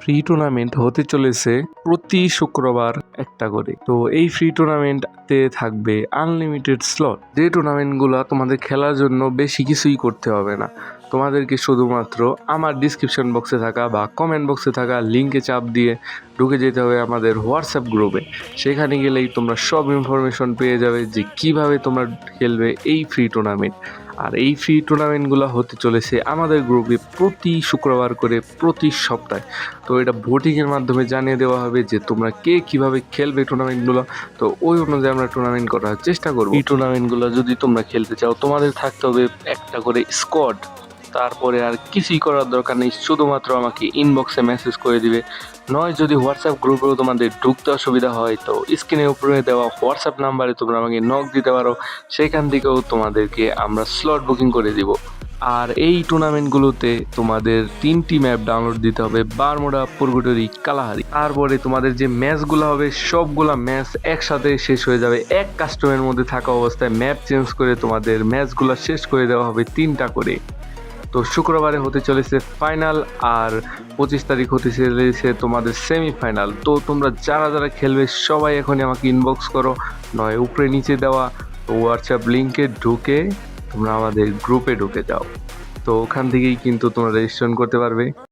Free tournament হতে চলেছে প্রতি শুক্রবার একটা করে। তো এই ফ্রি টুর্নামেন্টতে থাকবে আনলিমিটেড স্লট যে টুর্নামেন্টগুলো তোমাদের খেলার জন্য বেশি কিছুই করতে হবে না। তোমাদেরকে শুধুমাত্র আমার ডিসক্রিপশন বক্সে থাকা বা কমেন্ট বক্সে থাকা লিঙ্কে চাপ দিয়ে ঢুকে যেতে হবে আমাদের হোয়াটসঅ্যাপ গ্রুপে সেখানে গেলেই তোমরা সব ইনফরমেশন পেয়ে যাবে যে কীভাবে তোমরা খেলবে এই ফ্রি টুর্নামেন্ট আর এই ফ্রি টুর্নামেন্টগুলো হতে চলেছে আমাদের গ্রুপে প্রতি শুক্রবার করে প্রতি সপ্তাহে। তো এটা ভোটিংয়ের মাধ্যমে জানিয়ে দেওয়া হবে যে তোমরা কে কীভাবে খেলবে টুর্নামেন্টগুলো তো ওই অনুযায়ী আমরা টুর্নামেন্ট করার চেষ্টা করব। এই টুর্নামেন্টগুলো যদি তোমরা খেলতে চাও, তোমাদের থাকতে হবে একটা করে স্কোয়াড তারপরে আর কিছুই করার দরকার নেই, শুধুমাত্র আমাকে ইনবক্সে মেসেজ করে দিবে। নয়, যদি হোয়াটসঅ্যাপ গ্রুপেও তোমাদের ঢুকতে অসুবিধা হয়, তো স্ক্রিনের উপরে দেওয়া হোয়াটসঅ্যাপ নাম্বারে তোমরা আমাকে নক দিতে পারো। সেখান থেকেও তোমাদেরকে আমরা স্লট বুকিং করে দিব। আর এই টুর্নামেন্টগুলোতে তোমাদের তিনটি ম্যাপ ডাউনলোড দিতে হবে, বারমোড়া পুরগুটরি কালাহারি। তারপরে তোমাদের যে ম্যাচগুলো হবে, সবগুলা ম্যাচ একসাথে শেষ হয়ে যাবে। এক কাস্টমের মধ্যে থাকা অবস্থায় ম্যাপ চেঞ্জ করে তোমাদের ম্যাচগুলো শেষ করে দেওয়া হবে তিনটা করে। তো শুক্রবারে হতে চলেছে ফাইনাল আর পঁচিশ তারিখ হতে চলেছে তোমাদের সেমিফাইনাল তো তোমরা যারা যারা খেলবে সবাই এখনই আমাকে ইনবক্স করো, নয়, উপরে নিচে দেওয়া তো হোয়াটসঅ্যাপ লিঙ্কে ঢুকে তোমরা আমাদের গ্রুপে ঢুকে যাও। তো ওখান থেকেই কিন্তু তোমরা রেজিস্ট্রেশন করতে পারবে।